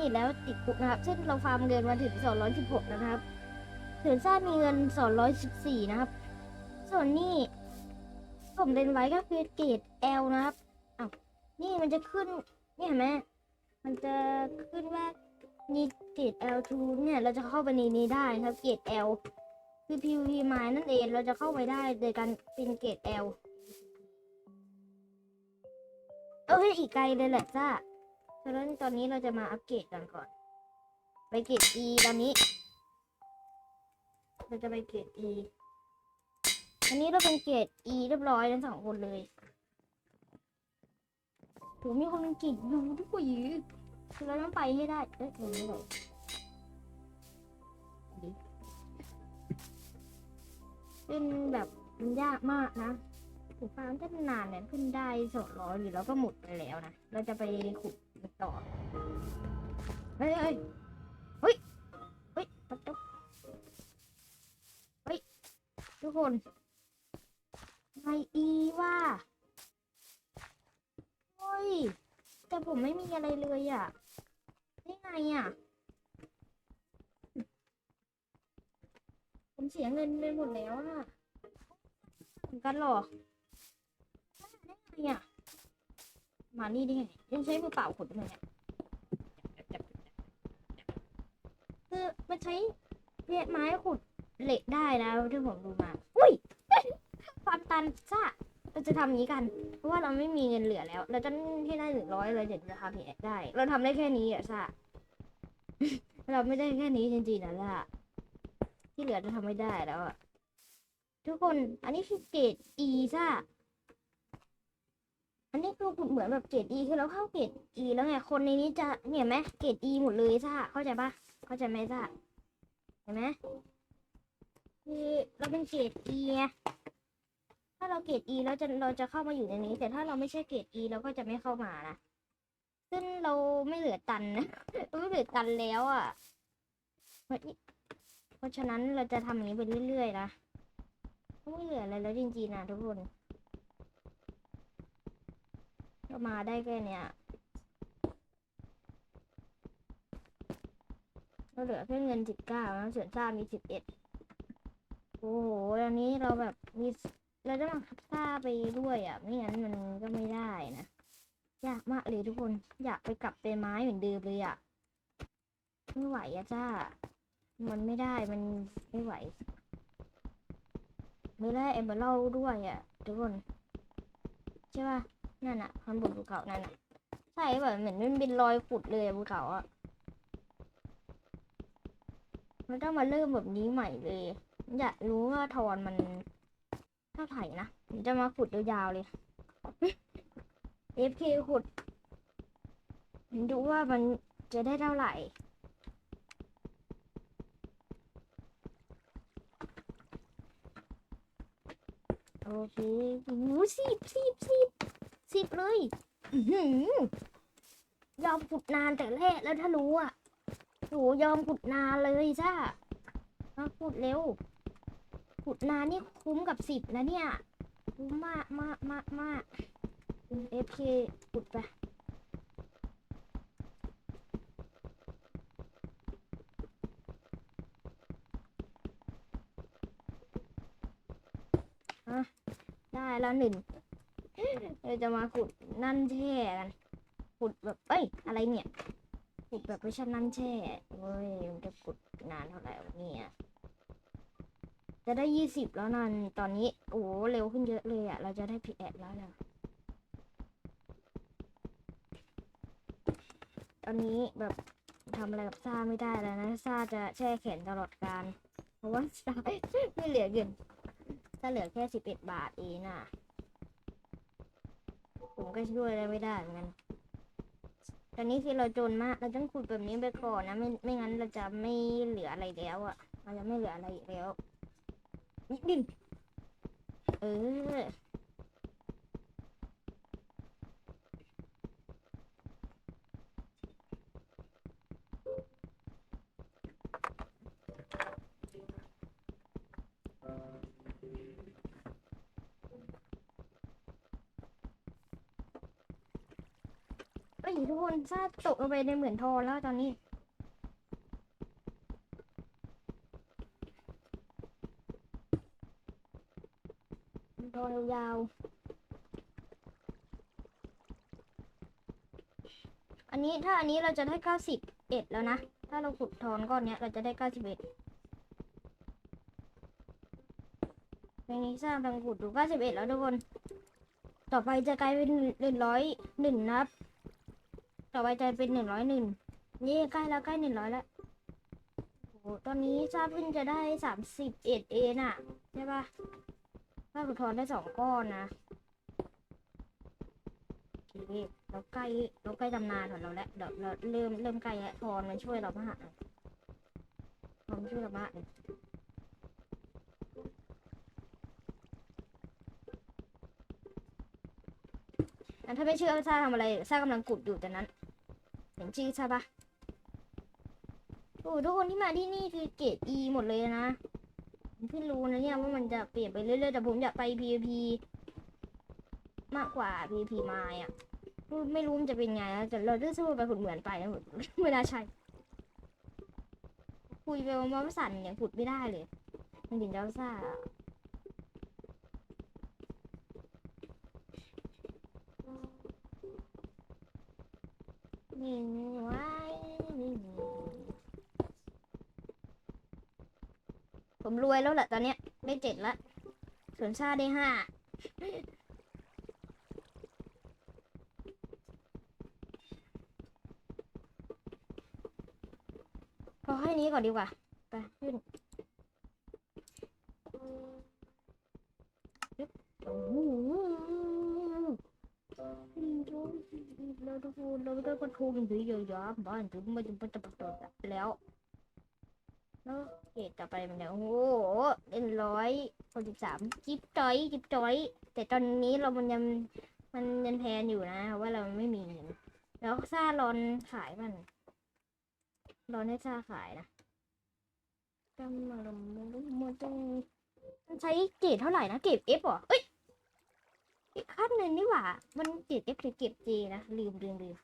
นี่แล้วติดคุกนะครับซึ่งเราฟาร์มเงินมาถึง 216 นะครับเถือนซ่ามีเงิน 214 นะครับ ส่วนนี่ผมเล่นไว้ก็คือเกรด L นะครับอ้าวนี่มันจะขึ้นนี่เห็นไหมมันจะขึ้นว่านี่เกรด L2 เนี่ยเราจะเข้าไปในนี้ได้ครับเกรด L คือ PVP มานั่นเองเราจะเข้าไปได้โดยการเป็นเกรด L เอ้ยอีกไกลเลยแหละจ้า ฉะนั้นตอนนี้เราจะมาอัปเกรดกันก่อน ไปเกรด E ตอนนี้ เราจะไปเกรด E อันนี้เราเป็นเกรด E เรียบร้อยทั้งสองคนเลยถูมีคนเป็นเกรด U ด้วยคือเราต้องไปให้ได้ เอ้ยตรงนี้เลยดิเป็นแบบมันยากมากนะถูกฟาร์มจะนานเนี่ยขึ้นได้สองร้อยหรือเราก็หมดไปแล้วนะ เราจะไปขุด มันต่อเฮ้ยเฮ้ยเฮ้ยเฮ้ยประตูเฮ้ยทุกคนไงอีว่าเฮ้ย แต่ผมไม่มีอะไรเลยอะได้ไงอะผมเสียเงินไปหมดแล้วอะเหมือนกันหรอได้ไงอะ มานี่ได้ไงยังใช้มือเปล่าขุดได้ไหมเนี่ยคือมันใช้เนี่ยไม้ขุดเหล็กได้นะที่ผมดูมา อุ้ยความตันซ่าเราจะทำอย่างนี้กัน เพราะว่าเราไม่มีเงินเหลือแล้ว เราจะให้ได้หนึ่งร้อยเลยเดี๋ยวจะทำพีแอได้ เราทำได้แค่นี้อะซ่าเราไม่ได้แค่นี้จริงๆนะซ่าที่เหลือจะทำไม่ได้แล้วอะ ทุกคน อันนี้คือเกรด E ซ่า นนี้คือเหมือนแบบเกรด E คือเราเข้าเกรด E แล้วไงคนในนี้จะเนี่ยไหมเกรด E หมดเลยซ่าเข้าใจปะเข้าใจไหมซ่าเห็นไหมคือเราเป็นเกรด E ถ้าเราเกรด E แล้วจะเราจะเข้ามาอยู่ในนี้ แต่ถ้าเราไม่ใช่เกรด E เราก็จะไม่เข้ามานะซึ่งเราไม่เหลือตันนะเราไม่เหลือตันแล้วอะเพราะเพราะฉะนั้นเราจะทำอย่างนี้ไปเรื่อยๆนะไม่เหลืออะไรแล้วจริงๆนะทุกคน ก็มาได้แค่เนี้ยเราเหลือแค่เงินสิบเก้าแล้วส่วนซ่ามีสิบเอ็ดโอ้โหอันนี้เราแบบมีเราจะมาซ่าไปด้วยอะ ไม่งั้นมันก็ไม่ได้นะ ยากมากเลยทุกคน อยากไปกลับเป็นไม้เหมือนเดิมเลยอะ ไม่ไหวอะจ้า มันไม่ได้ มันไม่ไหว ไม่ได้เอมเบอร์ด้วยอะทุกคน ใช่ป่ะ นั่นอะข้างบนภูเขานั่นอะใช่แบบเหมือนมันเป็นรอยขุดเลยภูเขาอะมันต้องมาเริ่มแบบนี้ใหม่เลย อยากรู้ว่าทอนมันเท่าไหร่นะผมจะมาขุดยาวๆเลย FK ขุดดูว่ามันจะได้เท่าไหร่โอเคโอ้โหสิบสิบสิบ สิบเลยยอมขุดนานแต่แรกแล้วถ้ารู้อะโหยอมขุดนานเลยจ้ามาขุดเร็ว ขุดนานนี่คุ้มกับสิบนะเนี่ย คุ้มมากมากมากมากเอฟเคขุดไปอะได้แล้วหนึ่ง เราจะมาขุดนั่นแช่กัน ขุดแบบเอ้ย อะไรเนี่ย ขุดแบบไม่ใช่นั่นแช่เว้ยมันจะขุดนานเท่าไหร่วเนี่ยจะได้ยี่สิบแล้วนันตอนนี้ โอ้โหเร็วขึ้นเยอะเลยอะ่ะเราจะได้พีแอดแล้วนะตอนนี้แบบทำอะไรกับซาไม่ได้แล้วนะซาจะแช่แข็งตลอดการ เพราะว่าซาไม่เหลือเงินซาเหลือแค่สิบเอ็ดบาทเองน่ะ ก็ช่วยอะไรไม่ได้เหมือนกัน ตอนนี้คือเราจนมาก เราต้องขุดแบบนี้ไปก่อนนะ ไม่ ไม่งั้นเราจะไม่เหลืออะไรแล้วอะ่ะ เราจะไม่เหลืออะไรอีกแล้วนิดนึงเออ ทุกคนซาตกลงไปในเหมือนทอแล้วตอนนี้ ทอยาว อันนี้ถ้าอันนี้เราจะได้เก้าสิบเอ็ดแล้วนะ ถ้าเราขุดทองก้อนเนี้ยเราจะได้เก้าสิบเอ็ดในนี้สร้างกำลังขุดดูเก้าสิบเอ็ดแล้วทุกคน ต่อไปจะกลายเป็นหนึ่งร้อยหนึ่งนับ ต่อไปใจเป็นหนึ่งร้อยหนึ่งนี่ใกล้แล้วใกล้หนึ่งร้อยแล้วโอ้โหตอนนี้ซาเพิ่งจะได้สามสิบเอ็ดเองอะใช่ปะถ้าขุทองได้สองก้อนนะโอเคเราใกล้เราใกล้ตำนานของเราแล้วเดี๋ยวเราเริ่มเริ่มใกล้แล้วทอนมันช่วยเรามากทอนช่วยเรามากอันถ้าไม่เชื่อว่าซาทำอะไรซากำลังกุดอยู่แต่นั้น ชื่อใช่ปะโอ้ทุกคนที่มาที่นี่คือเกรด E หมดเลยนะผมเพิ่งรู้นะเนี่ยว่ามันจะเปลี่ยนไปเรื่อยๆแต่ผมอยากไป PVP มากกว่า PVP มาอะไม่รู้มันจะเป็นไงนะแต่เราจะสู้ไปขุดเหมือนไปนะไม่น่าใช่คุยไปว่าสั่นเนี่ยขุดไม่ได้เลยมันถึงจะซ่า ผมรวยแล้วแหละตอนเนี้ยได้เจ็ดละส่วนชาได้ห้าพอให้นี้ก่อนดีกว่า ไปขึ้นโอ้โหเราทุกคนเราได้กระทงสีเยอะๆบ้านจุ๊บมาจุ๊บมาจับตัวแล้ว เกตต่อไปมันเนี่ยโอ้โหเป็นร้อยหกสิบสามจิ๊บจอยจิ๊บจอย แต่ตอนนี้เรามันยังมันยังแพนอยู่นะ ว่าเราไม่มีเงินแล้วซาลอนขายมันรอนให้ซาขายนะกำมาลมมันต้องมันใช้เกรดเท่าไหร่นะเกรด F เหรอเอ้ยอีกขั้นหนึ่งนี่หว่า มันเกรด F หรือเกรด J นะลืมลืมลืม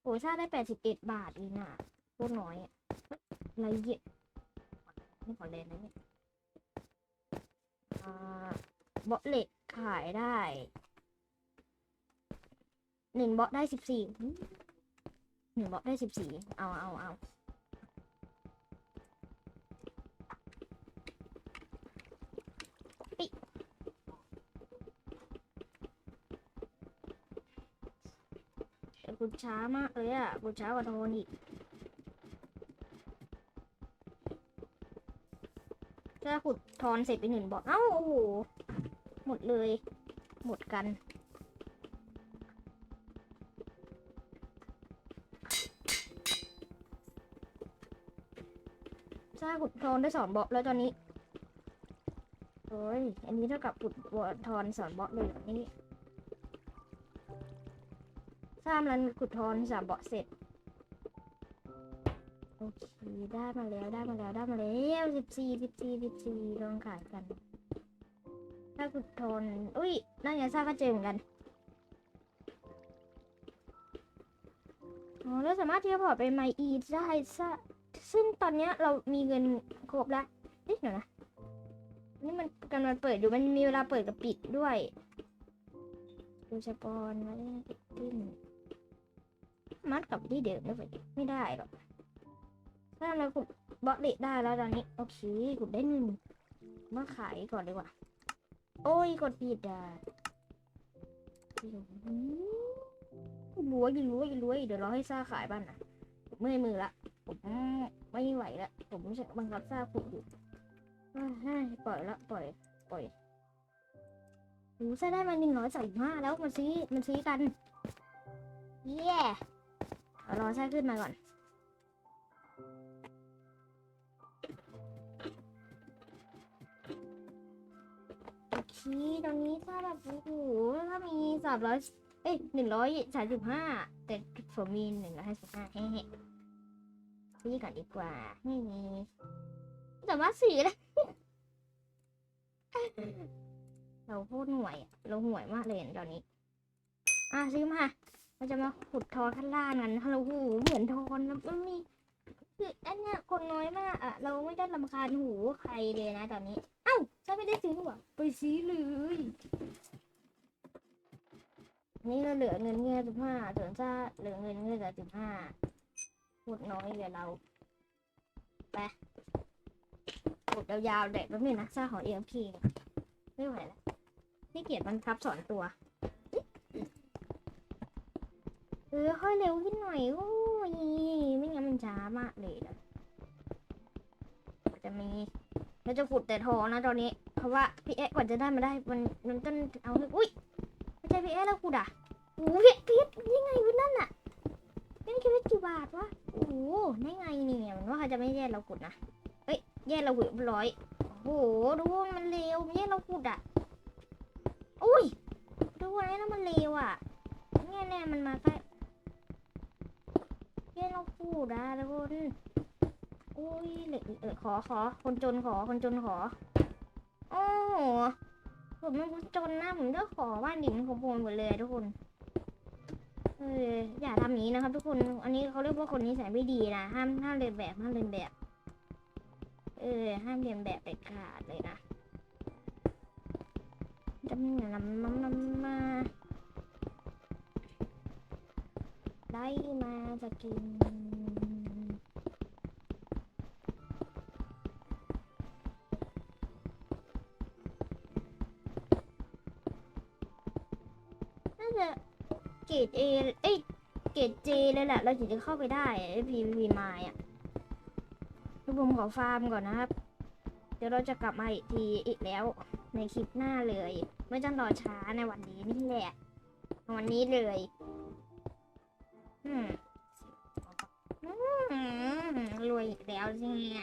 โหซาได้แปดสิบเอ็ดบาทเองน่ะโคตรน้อยอะไรเยอะ ไม่ขอเล่นนะเนี่ยอ่าเบาะเหล็กขายได้หนึ่งเบาะได้สิบสี่หนึ่งเบาะได้สิบสี่เอาเอาเอาแต่กูช้ามากเลยอะกูช้ากว่าโทนอีก ถ้าขุดทอนเสร็จไปหนึ่งบอกเอ้าโอ้โหหมดเลย หมดกัน ถ้าขุดทอนได้สอนบอกแล้วตอนนี้โอ้ย อันนี้เท่ากับขุดทอนสอนบล็อกเลยอันนี้สร้างรันขุดทอนสามเบาะเสร็จ โอเคได้มาแล้วได้มาแล้วได้มาแล้วสิบสี่สิบสี่สิบสี่ลองขายกัน ถ้าขุดทน อุ้ยน่าจะสร้าก็เจอเหมือนกันอ๋อแล้วสามารถที่จะพอไปไมอีได้ซะซึ่งตอนเนี้ยเรามีเงินครบแล้วเอ๊ะเดี๋ยวนะนี่มันกำลังเปิดอยู่มันมีเวลาเปิดกับปิดด้วยดูสปอนไว้ติดขึ้นมัดกับที่เดิมไม่ไปไม่ได้หรอก ถ้าเราขุดบล็อกเด็ได้แล้วตอนนี้ โอเคขุดได้หนึ่งมาขายก่อนดีกว่า โอ้ยกดผิดอะรวยรวยรวยเดี๋ยวราให้ซ่าขายบ้านนะเมื่อยมือละผมไม่ไหวละผมไม่ใช่บังคับซ่าขุดอยู่ให้ปล่อยละปล่อย ปล่อยหูซ่าได้มาหนึ่งร้อยสามห้าแล้วมันซื้อมันซื้อกันเย้เอารอซ่าขึ้นมาก่อน โอเคตรงนี้ถ้าแบบโอ้โหถ้ามีสามร้อยเอ้ยหนึ่งร้อยสามสิบห้าแต่ผมมีหนึ่งร้อยห้าสิบห้าเฮ้ๆซื้อก่อนดีกว่าไม่มีแต่ว่าสื่อนะเราโคตรห่วยอะเราห่วยมากเลยตอนนี้ อะซื้อมาเราจะมาขุดทองข้างล่างกันฮัลโหลหูเหมือนทอนะมันมีคืออันเนี้ยคนน้อยมากอะเราไม่ได้ลำคาญหูใครเลยนะตอนนี้ เอ้า ฉันไม่ได้ซื้อหรอไปซื้อเลยนี่เราเหลือเงินเงี้ยสิบห้าส่วนจ้าเหลือเงินเงี้ยแต่สิบห้าพูดน้อยเหลือเราไปขุดยาวๆเด็กแป๊บนึงนะซ่าขอเอ็มพีไม่ไหวแล้วนี่เกียรมันทับสอนตัวเออค่อยเร็วขึ้นหน่อยโอ้ยไม่งั้นมันช้ามากเลยนะจะมี เราจะขุดแต่ทองนะตอนนี้ เพราะว่าพี่เอ๊ะกว่าจะได้มาได้ มันมันต้นเอาเลยอุ้ยไม่ใช่พี่เอ๊ะแล้วขุดอะโอ้ยพี่พี่ยังไงวะนั่นอะเป็นคิดว่ากี่บาทวะโอ้โหได้ไงเนี่ยมันว่าเขาจะไม่แย่เราขุดนะเอ้ยแย่เราขุดเรียบร้อยโอ้โหดูว่ามันเร็วมันแย่เราขุดอะอุ้ยดูไว้นะมันเร็วอะเนี่ยเนี่ยมันมาใกล้เฮ้ยเราพูดอะทุกคน อุ้ยเหล็กเออขอขอ คนจนขอคนจนขอ โอ้โหผมมันคนจนนะผมจะขอบ้านดินของผมหมดเลยทุกคน เอออย่าทำอย่างนี้นะครับ ทุกคน อันนี้เขาเรียกว่าคนนิสัยไม่ดีนะห้ามห้ามเรียนแบบห้ามเรียนแบบ เออ ห้ามเรียนแบบเด็ดขาดเลยนะจะมีอะไรมามามาได้มาจะกิน เกรดเอเอ้ย เกรดเจเลยแหละ เราถึงจะเข้าไปได้ไอ้พีพีมายอะทุกผมขอฟาร์มก่อนนะครับ เดี๋ยวเราจะกลับมาอีกทีอีกแล้วในคลิปหน้าเลย ไม่ต้องรอช้าในวันนี้นี่แหละวันนี้เลยอืมอืมรวยอีกแล้วใช่ไหม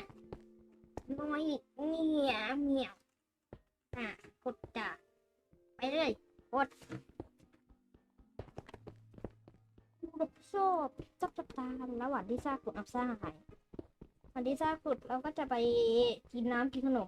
รวยอีกเนี่ยเหมียวอะกดจ้ะไปเลยกด แบบชอบจับตาลระหว่างที่ซากขุดอับซ่าหายวันที่ซากขุดเราก็จะไปกินน้ำกินขนม